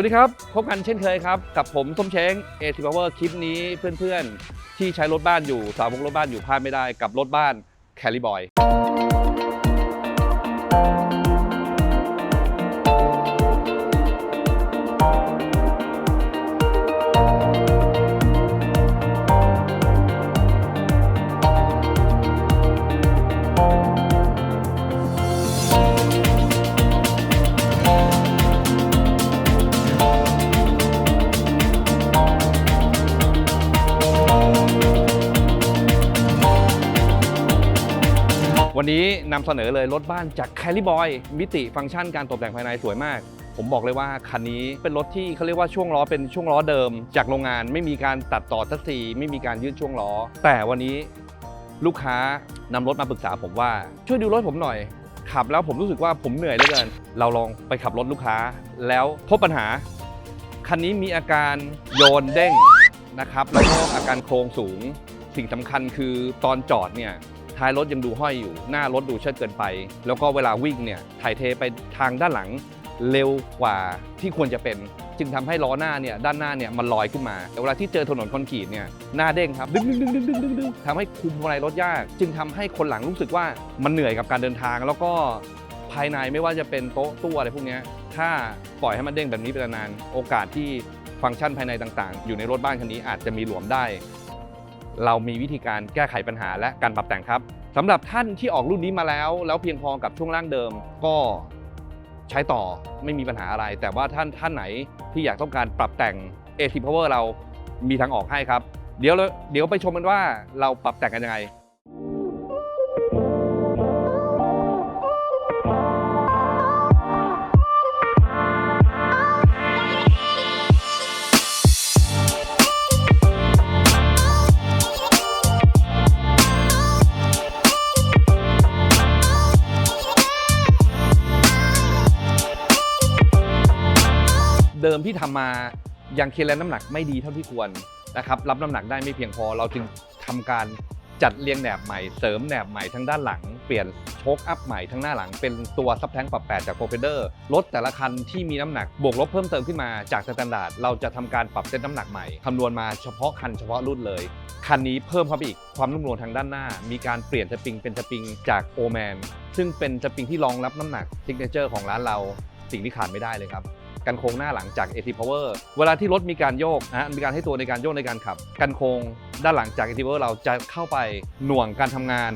วัสดีครับ พบกันเช่นเคยครับ กับผมส้มเช้งเอทีพาวเวอร์คลิปนี้เพื่อนๆ ที่ใช้รถบ้านอยู่สาวกรถบ้านอยู่พลาดไม่ได้กับรถบ้านแคลิบอย วันนี้นำเสนอเลยรถบ้านจาก c a r r y Boy มิติฟังก์ชันการตกแต่งภายในสวยมาก ผมบอกเลยว่าคันนี้เป็นรถที่เขาเรียกว่าช่วงล้อเป็นช่วงล้อเดิม จากโรงงานไม่มีการตัดต่อทัศซีไม่มีการยืดช่วงล้อ แต่วันนี้ลูกค้านำรถมาปรึกษาผมว่าช่วยดูรถผมหน่อยขับแล้วผมรู้สึกว่าผมเหนื่อยเหลือเกิน เราลองไปขับรถลูกค้า แล้วพบปัญหา คันนี้มีอาการโยนเด้งนะครับ แล้วก็อาการโครงสูง สิ่งสำคัญคือตอนจอดเนี่ย ท้ายรถยังดูห้อยอยู่ หน้ารถดูเชิดเกินไป แล้วก็เวลาวิ่งเนี่ยถ่ายเทไปทางด้านหลังเร็วกว่าที่ควรจะเป็น จึงทำให้ล้อหน้าเนี่ยด้านหน้าเนี่ยมันลอยขึ้นมาแต่เวลาที่เจอถนนคอนกรีตเนี่ยหน้าเด้งครับดึงดึงดึงดึงดึงดึงดึงทำให้คุมพวงมาลัยรถยาก จึงทำให้คนหลังรู้สึกว่ามันเหนื่อยกับการเดินทาง แล้วก็ภายในไม่ว่าจะเป็นโต๊ะตู้อะไรพวกนี้ถ้าปล่อยให้มันเด้งแบบนี้ไปนานโอกาสที่ฟังก์ชันภายในต่างๆ อยู่ในรถบ้านคันนี้อาจจะมีหลวมได้ เรามีวิธีการแก้ไขปัญหาและการปรับแต่งครับสำหรับท่านที่ออกรุ่นนี้มาแล้ว แล้วเพียงพอกับช่วงล่างเดิม ก็ใช้ต่อไม่มีปัญหาอะไร แต่ว่าท่านท่านไหนที่อยากต้องการปรับแต่ง a t Power เรามีทางออกให้ครับ เดี๋ยวเราเดี๋ยวไปชมกันว่าเราปรับแต่งกันยังไง มที่ทำมายังเคลนน้ำหนักไม่ดีเท่าที่ควรนะครับรับน้ำหนักได้ไม่เพียงพอเราจึงทำการจัดเรียงแหนบใหม่เสริมแหนบใหม่ทั้งด้านหลัง เปลี่ยนโชคอัพใหม่ทั้งหน้าหลังเป็นตัวซับแท้งปรับแปดจากโปรเฟเดอร์รถแต่ละคันที่มีน้ำหนักบวกลบเพิ่มเติมขึ้นมาจากสแตนดาร์ดเราจะทำการปรับเซตน้ำหนักใหม่คำนวณมาเฉพาะคันเฉพาะรุ่นเลย คันนี้เพิ่มเข้าไปอีกความนุ่มนวลทางด้านหน้า มีการเปลี่ยนสปริงเป็นสปริงจากโอแมนซึ่งเป็นสปริงที่รองรับน้ำหนักซิกเนเจอร์ของร้านเราสิ่งที่ขาดไม่ได้เลยครับ กันโค้งหน้าหลังจาก AT Power เวลาที่รถมีการโยกนะมีการให้ตัวในการโยกในการขับ กันโค้งด้านหลังจาก AT Power เราจะเข้าไปหน่วงการทำงาน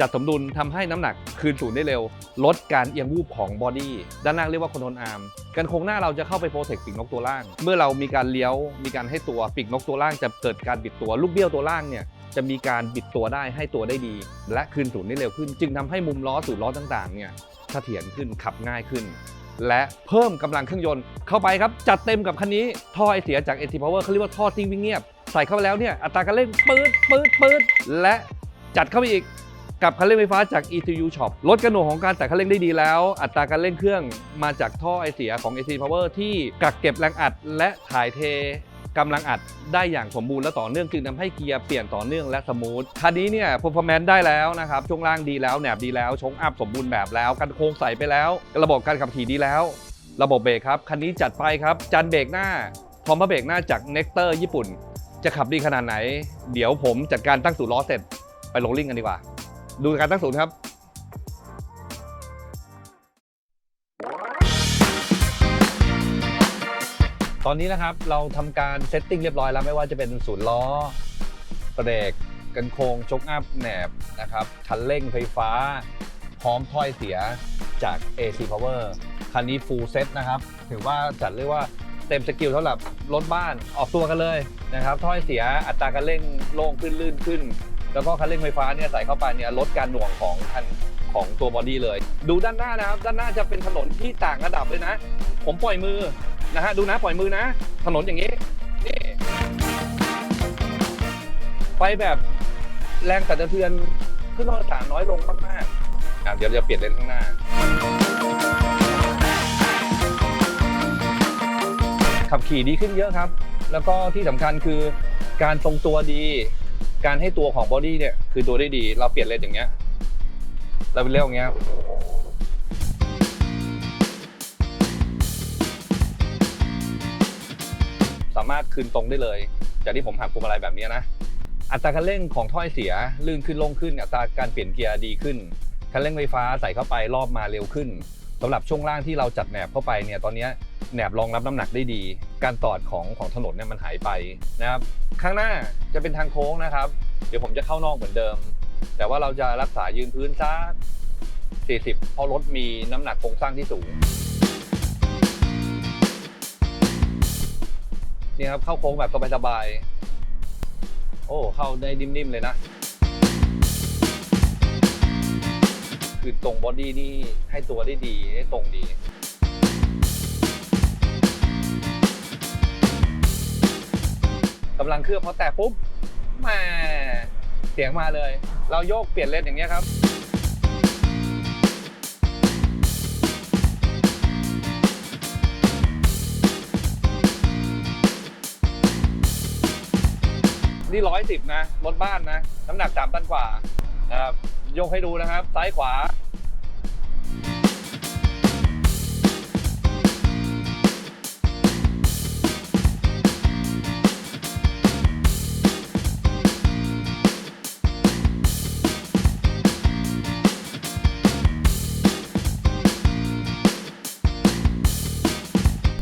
จัดสมดุลทำให้น้ำหนักคืนศูนย์ได้เร็ว ลดการเอียงวูบของบอดี้ด้านล่างเรียกว่าคอนโทรลอาร์มกันโค้งหน้าเราจะเข้าไปโปรเทคปีกนกตัวล่าง เมื่อเรามีการเลี้ยวมีการให้ตัวปีกนกตัวล่าง จะเกิดการบิดตัวลูกเบี้ยวตัวล่างเนี่ยจะมีการบิดตัวได้ให้ตัวได้ดี และคืนศูนย์ได้เร็วขึ้น จึงทำให้มุมล้อสูตรล้อต่างๆเนี่ยเสถียรขึ้นขับง่ายขึ้น และเพิ่มกำลังเครื่องยนต์เข้าไปครับ จัดเต็มกับคันนี้ ท่อไอเสียจาก AT Power เขาเรียกว่าท่อทิ้งวิ่งเงียบ ใส่เข้าไปแล้วเนี่ยอัตราการเร่งปืดปืดปืดและจัดเข้าไปอีกกับคันเร่งไฟฟ้าจาก ECU Shop ลดกระหน่วงของการแต่คันเร่งได้ดีแล้ว อัตราการเร่งเครื่องมาจากท่อไอเสียของ A/C Power ที่กักเก็บแรงอัดและถ่ายเท กำลังอัดได้อย่างสมบูรณ์และต่อเนื่องจึงทำให้เกียร์เปลี่ยนต่อเนื่องและสมูทคันนี้เนี่ย performance ได้แล้วนะครับช่วงล่างดีแล้วแหนบดีแล้วชงอัพสมบูรณ์แบบแล้วกันโครงใสไปแล้วระบบการขับขี่ดีแล้ว ระบบเบรกครับคันนี้จัดไปครับจันเบรกหน้าพร้อมพระเบรกหน้าจาก n e c t o r ญี่ปุ่น จะขับดีขนาดไหน เดี๋ยวผมจัดการตั้งศูนย์ล้อเสร็จไปลงลิงก์กันดีกว่า ดูการตั้งศูนย์ครับ ตอนนี้นะครับเราทำการเซตติ้งเรียบร้อยแล้วไม่ว่าจะเป็นศูนย์ล้อเบรกกันโครงชกอัพแหนบนะครับคันเร่งไฟฟ้า พร้อมถ้อยเสียจาก AC Power คันนี้ full set นะครับ ถือว่าจัดเรียกว่าเต็มสกิลสำหรับรถบ้านออกตัวกันเลยนะครับถ้อยเสียอัตราการเร่งโล่งขึ้นลื่นขึ้น แล้วก็คันเร่งไฟฟ้าเนี่ยใส่เข้าไปเนี่ยลดการหน่วงของคันของตัวบอดี้เลย ดูด้านหน้านะครับ ด้านหน้าจะเป็นถนนที่ต่างระดับเลยนะ ผมปล่อยมือ นะฮะ ดูนะ ปล่อยมือนะ ถนนอย่างนี้ นี่ ไปแบบแรงสั่นสะเทือนขึ้นรถสารน้อยลงมากๆอะเดี๋ยวจะเปลี่ยนเลนข้างหน้า ขับขี่ดีขึ้นเยอะครับ แล้วก็ที่สำคัญคือการทรงตัวดี การให้ตัวของบอดี้เนี่ย คือตัวได้ดี เราเปลี่ยนเลนอย่างเงี้ย เราเป็นเร็วอย่างเงี้ยามารถคืนตรงได้เลย จากที่ผมหักพวงมาลัยแบบนี้นะ อัตราการเร่งของถ้อยเสียลื่นขึ้นลงขึ้น อัตราการเปลี่ยนเกียร์ดีขึ้น คันเร่งไฟฟ้าใส่เข้าไปรอบมาเร็วขึ้นสำหรับช่วงล่างที่เราจัดแหนบเข้าไปเนี่ยตอนนี้แหนบรองรับน้ำหนักได้ดี การตอดของของถนนเนี่ยมันหายไปนะครับ ข้างหน้าจะเป็นทางโค้งนะครับ เดี๋ยวผมจะเข้านอกเหมือนเดิม แต่ว่าเราจะรักษายืนพื้นสัก40 เพราะรถมีน้ำหนักโครงสร้างที่สูง นี่ครับเข้าโค้งแบบสบายๆโอ้เข้าได้นิ่มๆเลยนะ คือตรงบอดี้นี่ให้ตัวได้ดีให้ตรงดีกำลังเคลือบพอแตะปุ๊บแหมเสียงมาเลย เราโยกเปลี่ยนเลนอย่างเงี้ยครับ นี่ร้อยสิบนะรถบ้านนะ น้ำหนักสามตันกว่านะครับยกให้ดูนะครับ ซ้ายขวา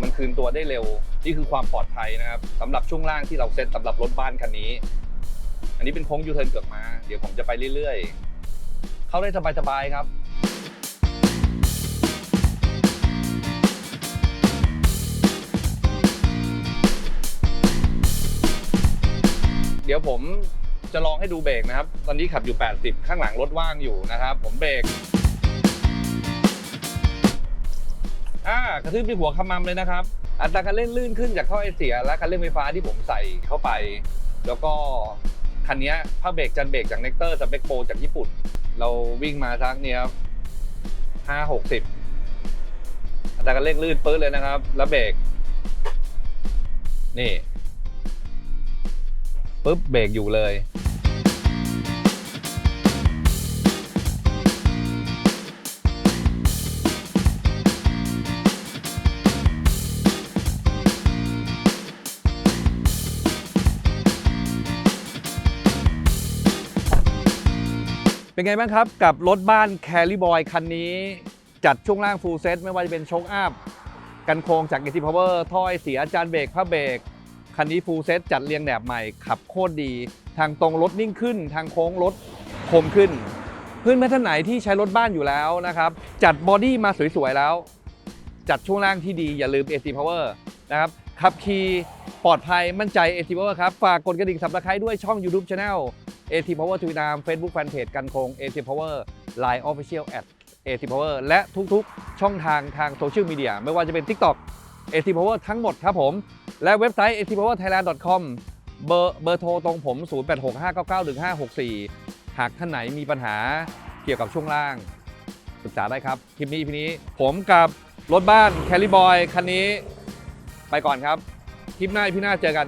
มันคืนตัวได้เร็ว นี่คือความปลอดภัยนะครับสำหรับช่วงล่างที่เราเซตสำหรับรถบ้านคันนี้ อันนี้เป็นโค้งยูเทิร์นเกือกมา เดี๋ยวผมจะไปเรื่อยๆ เข้าได้สบายๆครับเดี๋ยวผมจะลองให้ดูเบรกนะครับ ตอนนี้ขับอยู่ 80 ข้างหลังรถว่างอยู่นะครับ ผมเบรก อ่ากระทืบที่หัวขมำเลยนะครับ อัตราการเร่งลื่นขึ้นจากท่อไอเสีย และการเร่งไฟฟ้าที่ผมใส่เข้าไป แล้วก็คันนี้ผ้าเบรกจันเบรกจากเนกเตอร์สเปกโปจากญี่ปุ่น เราวิ่งมาสักเนี้ยห้าหกสิบอัตราการเร่งลื่นปื้ดเลยนะครับ แล้วเบรกนี่ปุ๊บเบรกอยู่เลย เป็นไงบ้างครับ กับรถบ้านแคลิบอยคันนี้ จัดช่วงล่างฟูลเซตไม่ว่าจะเป็นโชคอัพกันโครงจาก a อ Power ถ้อยเสียจานเบรกผ้าเบรกคันนี้ฟูลเซตจัดเรียงแหนบใหม่ขับโคตรดี ทางตรงรถนิ่งขึ้น ทางโค้งรถคมขึ้น เพื่อนแม่ท่านไหนที่ใช้รถบ้านอยู่แล้วนะครับ จัดบอดี้มาสวยๆแล้ว จัดช่วงล่างที่ดีอย่าลืม AC Power นะครับขับขี่ปลอดภัยมั่นใจ AC Power ครับ ฝากกดกระดิ่งสับตะไคร้ด้วยช่อง YouTube Channel AT Power ทวิตาม Facebook Fanpage กันคง AT Power Line Official at AT Power และทุกๆ ช่องทางทางโซเชียลมีเดียไม่ว่าจะเป็น TikTok AT Power ทั้งหมดครับผม และเว็บไซต์ atpowerthailand.com เบอร์เบอร์โทรตรงผม 0865991564 หากท่านไหนมีปัญหาเกี่ยวกับช่วงล่างปรึกษาได้ครับ คลิปนี้พีนี้ผมกับรถบ้านแคลิบอยคันนี้ ไปก่อนครับ คลิปหน้าพี่หน้าเจอกัน